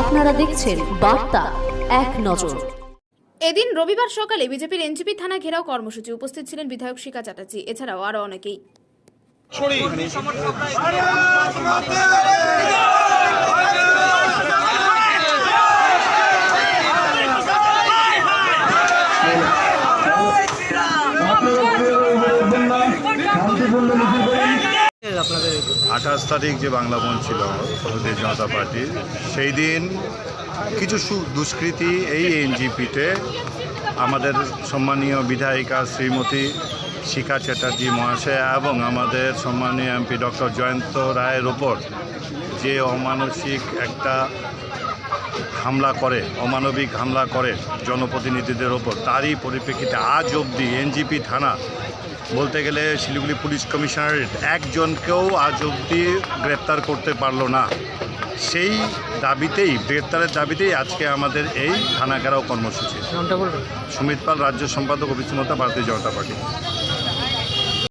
আপনারা দেখছেন বার্তা এক নজর। এদিন রবিবার সকালে বিজেপির এনজিপি থানা ঘেরাও কর্মসূচি উপস্থিত ছিলেন বিধায়ক শিকা চ্যাটার্জি এছাড়াও আরও অনেকেই। আঠাশ তারিখ যে বাংলা বন ছিল ভারতীয় জনতা পার্টির সেই দিন কিছু দুষ্কৃতী এই এনজিপিতে আমাদের সম্মানীয় বিধায়িকা শ্রীমতী শিখা চ্যাটার্জি মহাশয়া এবং আমাদের সম্মানীয় এমপি ডক্টর জয়ন্ত রায়ের ওপর যে অমানসিক একটা হামলা করে, অমানবিক হামলা করে জনপ্রতিনিধিদের ওপর, তারই পরিপ্রেক্ষিতে আজ অবধি এনজিপি থানা বলতে গেলে শিলিগুড়ি পুলিশ কমিশনার একজনকেও আজ অবধি গ্রেপ্তার করতে পারল না। সেই দাবিতেই গ্রেপ্তারের দাবিতেই আজকে আমাদের এই থানাগারাও কর্মসূচি। সুমিত পাল রাজ্য সম্পাদক অভিষেকতা ভারতীয় জনতা পার্টি।